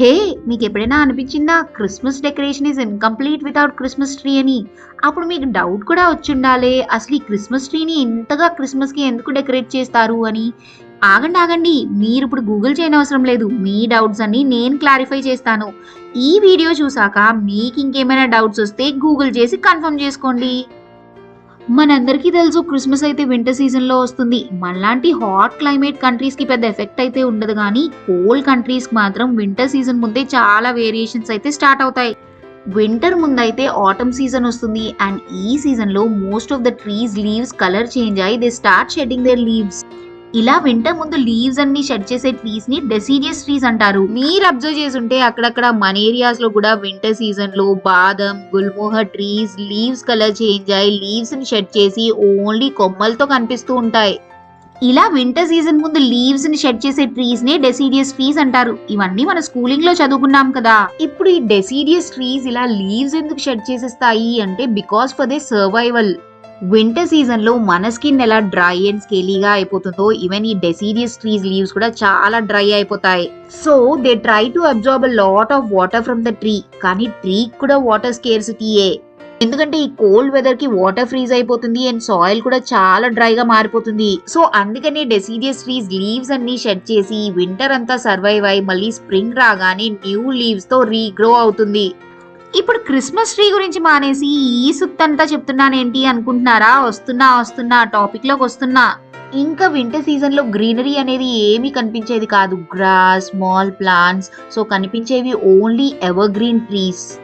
హే మీకు ఎప్పుడైనా అనిపించిందా? Christmas decoration is incomplete without Christmas tree అని? అప్పుడు మీకు డౌట్ కూడా వచ్చుండాలే. అసలు ఈ క్రిస్మస్ ట్రీని ఇంతగా క్రిస్మస్కి ఎందుకు డెకరేట్ చేస్తారు అని? ఆగండి ఆగండి. మీరు ఇప్పుడు గూగుల్ చేయనవసరం లేదు. మీ డౌట్స్ అన్ని నేను క్లారిఫై చేస్తాను. ఈ వీడియో చూసాక మీకు ఇంకేమైనా డౌట్స్ వస్తే గూగుల్ చేసి కన్ఫర్మ్ చేసుకోండి. మనందరికీ తెలుసు క్రిస్మస్ అయితే వింటర్ సీజన్లో వస్తుంది. మనలాంటి హాట్ క్లైమేట్ కంట్రీస్కి పెద్ద ఎఫెక్ట్ అయితే ఉండదు కానీ కోల్డ్ కంట్రీస్కి మాత్రం వింటర్ సీజన్ ముందే చాలా వేరియేషన్స్ అయితే స్టార్ట్ అవుతాయి. వింటర్ ముందైతే ఆటమ్ సీజన్ వస్తుంది. అండ్ ఈ సీజన్లో most of the trees leaves colour change అయ్యి they start shedding their leaves. ఇలా వింటర్ ముందు లీవ్స్ అన్ని షెడ్ చేసే ట్రీస్ని డెసీడియస్ ట్రీస్ అంటారు. మీరు అబ్జర్వ్ చేస్తుంటే అక్కడక్కడ మన ఏరియాస్లో కూడా వింటర్ సీజన్లో బాదం gulmohar trees leaves colour change అయ్యి లీవ్స్ని షెడ్ చేసి ఓన్లీ కొమ్మలతో కనిపిస్తూ ఉంటాయి. ఇలా వింటర్ సీజన్ ముందు లీవ్స్ని షెడ్ చేసే ట్రీస్ నే డెసీడియస్ ట్రీస్ అంటారు. ఇవన్నీ మన స్కూలింగ్లో చదువుకున్నాం కదా. ఇప్పుడు ఈ డెసీడియస్ ట్రీస్ ఇలా లీవ్స్ ఎందుకు షెడ్ చేసేస్తాయి అంటే because for they survival winter సీజన్లో మన స్కిన్ ఎలా డ్రై అండ్ స్కేలీగా అయిపోతుందో ఈవెన్ ఈ డెసీడియస్ ట్రీస్ లీవ్స్ కూడా చాలా డ్రై అయిపోతాయి. So they try to absorb a lot of water from the tree కానీ ట్రీ కూడా వాటర్ స్కేర్సిటీయే ఎందుకంటే ఈ కోల్డ్ వెదర్కి వాటర్ ఫ్రీజ్ అయిపోతుంది అండ్ సాయిల్ కూడా చాలా డ్రైగా మారిపోతుంది. సో అందుకనే డెసీడియస్ ట్రీస్ లీవ్స్ అన్ని షెడ్ చేసి వింటర్ అంతా సర్వైవ్ అయి మళ్ళీ స్ప్రింగ్ రాగానే న్యూ లీవ్స్తో రీగ్రో అవుతుంది. ఇప్పుడు క్రిస్మస్ ట్రీ గురించి మానేసి ఈ సుత్తంతా చెప్తున్నానేంటి అనుకుంటున్నారా? వస్తున్నా వస్తున్నా టాపిక్లోకి వస్తున్నా. ఇంకా వింటర్ సీజన్లో గ్రీనరీ అనేది ఏమీ కనిపించేది కాదు. Grass small plants. సో కనిపించేవి only evergreen trees.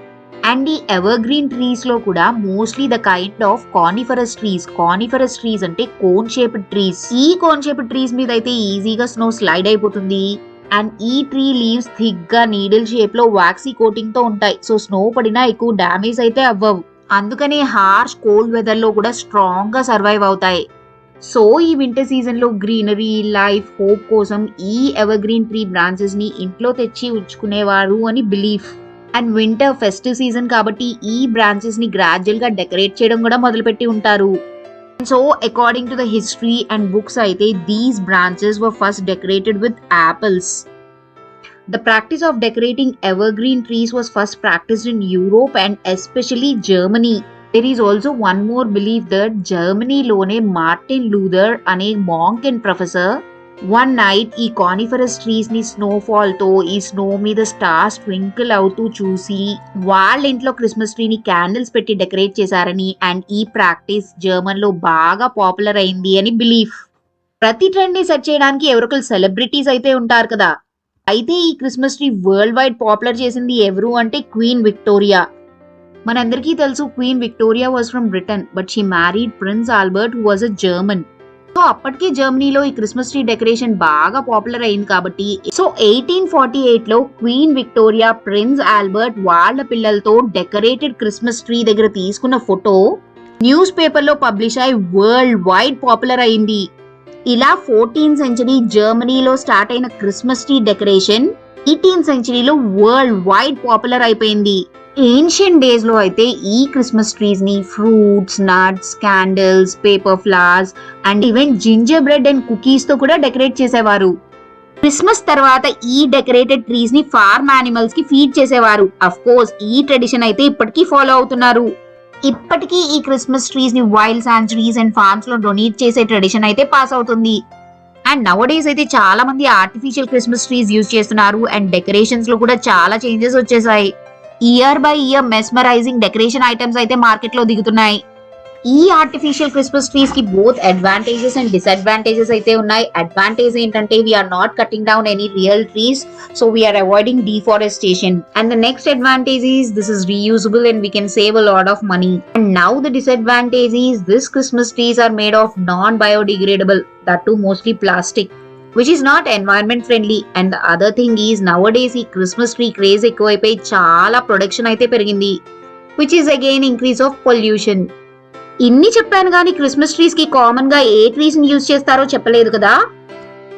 And ఈ ఎవర్ గ్రీన్ ట్రీస్లో కూడా mostly the kind of coniferous trees. Coniferous trees అంటే కోన్ షేప్ ట్రీస్. ఈ కోన్ షేప్ ట్రీస్ మీద అయితే ఈజీగా స్నో స్లైడ్ అయిపోతుంది. అండ్ ఈ ట్రీ లీవ్స్ థిక్గా నీడిల్ షేప్లో వాక్సీ కోటింగ్తో ఉంటాయి. సో స్నో పడినా ఎక్కువ డ్యామేజ్ అయితే అవ్వవు. అందుకనే హార్ష్ కోల్డ్ వెదర్లో కూడా స్ట్రాంగ్గా సర్వైవ్ అవుతాయి. సో ఈ వింటర్ సీజన్లో గ్రీనరీ లైఫ్ హోప్ కోసం ఈ ఎవర్ గ్రీన్ ట్రీ బ్రాంచెస్ని ఇంట్లో తెచ్చి ఉంచుకునేవారు అని belief and winter festive season కాబట్టి ఈ బ్రాంచెస్ని గ్రాడ్యువల్గా డెకరేట్ చేయడం కూడా మొదలుపెట్టి ఉంటారు. And so, according to the history and book Saite, these branches were first decorated with apples. The practice of decorating evergreen trees was first practiced in Europe and especially Germany. There is also one more belief that Germany lone Martin Luther, ane monk and professor, one night ఈ coniferous ట్రీస్ని స్నోఫాల్తో ఈ snow మీద stars twinkle అవుతూ చూసి వాళ్ళ ఇంట్లో Christmas ట్రీని candles పెట్టి decorate చేశారని అండ్ ఈ ప్రాక్టీస్ జర్మన్లో బాగా పాపులర్ అయింది అని బిలీఫ్ ప్రతి ట్రెండ్ని సెట్ చేయడానికి ఎవరొకరు సెలబ్రిటీస్ అయితే ఉంటారు కదా. అయితే ఈ Christmas tree world wide popular చేసింది ఎవరు అంటే క్వీన్ విక్టోరియా మనందరికీ తెలుసు Queen Victoria was from Britain but she married Prince Albert who was a German so అప్పటికే జర్మనీలో ఈ క్రిస్మస్ ట్రీ డెకరేషన్ బాగా పాపులర్ అయింది కాబట్టి సో ఎయిటీన్ ఫార్టీ ఎయిట్లో క్వీన్ విక్టోరియా ప్రిన్స్ ఆల్బర్ట్ వాళ్ళ పిల్లలతో డెకరేటెడ్ క్రిస్మస్ ట్రీ దగ్గర తీసుకున్న ఫోటో న్యూస్ పేపర్లో పబ్లిష్ అయి వరల్డ్ వైడ్ పాపులర్ అయింది. ఇలా ఫోర్టీన్ సెంచరీ జర్మనీలో స్టార్ట్ అయిన క్రిస్మస్ ట్రీ డెకరేషన్ ఎయిటీన్ సెంచరీలో వరల్డ్ వైడ్ పాపులర్ అయిపోయింది. ఏన్షియంట్ డేస్లో అయితే ఈ Christmas ట్రీస్ని fruits nuts candles paper flowers and even gingerbread and కుకీస్తో కూడా డెకరేట్ చేసేవారు. క్రిస్మస్ తర్వాత ఈ డెకరేటెడ్ ట్రీస్ని ఫార్మ్ యానిమల్స్కి ఫీడ్ చేసేవారు. అఫ్ కోర్స్ ఈ ట్రెడిషన్ అయితే ఇప్పటికీ ఫాలో అవుతున్నారు. ఇప్పటికీ ఈ క్రిస్మస్ ట్రీస్ని వైల్డ్ సాంచురీస్ అండ్ ఫార్మ్స్లో డొనేట్ చేసే ట్రెడిషన్ అయితే పాస్ అవుతుంది. అండ్ నవ డేస్ అయితే చాలా మంది ఆర్టిఫిషియల్ క్రిస్మస్ ట్రీస్ యూజ్ చేస్తున్నారు అండ్ డెకరేషన్స్లో కూడా చాలా చేంజెస్ వచ్చేసాయి. Year by year mesmerising decoration items అయితే మార్కెట్లో దిగుతున్నాయి. ఈ ఆర్టిఫిషియల్ క్రిస్మస్ ట్రీస్కి బోత్ అడ్వాంటేజెస్ అండ్ డిసడ్వాంటేజెస్ అయితే ఉన్నాయి. అడ్వాంటేజ్ ఏంటంటే we're not cutting down any real trees so we're avoiding deforestation and the next advantage is this is reusable and we can save a lot of money and now the disadvantage is this Christmas trees are made of non biodegradable that to mostly plastic which is not environment friendly and the other thing is nowadays ఈ Christmas tree craze ఎక్కువైపోయి చాలా production అయితే పెరిగింది which is again increase of pollution ఇన్ని చెప్పాను కానీ Christmas ట్రీస్కి కామన్గా ఏ ట్రీస్ని use చేస్తారో చెప్పలేదు కదా?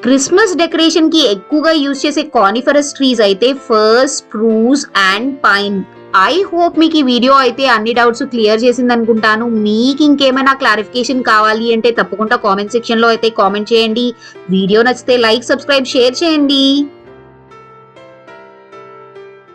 క్రిస్మస్ డెకరేషన్కి ఎక్కువగా యూజ్ చేసే కానిఫరస్ ట్రీస్ అయితే fir spruce and pine I hope మీకు ఈ వీడియో అయితే అన్ని డౌట్స్ క్లియర్ చేసింది అనుకుంటాను. మీకు ఇంకేమైనా క్లారిఫికేషన్ కావాలి అంటే తప్పకుండా కామెంట్ సెక్షన్లో అయితే కామెంట్ చేయండి. వీడియో నచ్చితే లైక్ సబ్స్క్రైబ్ షేర్ చేయండి.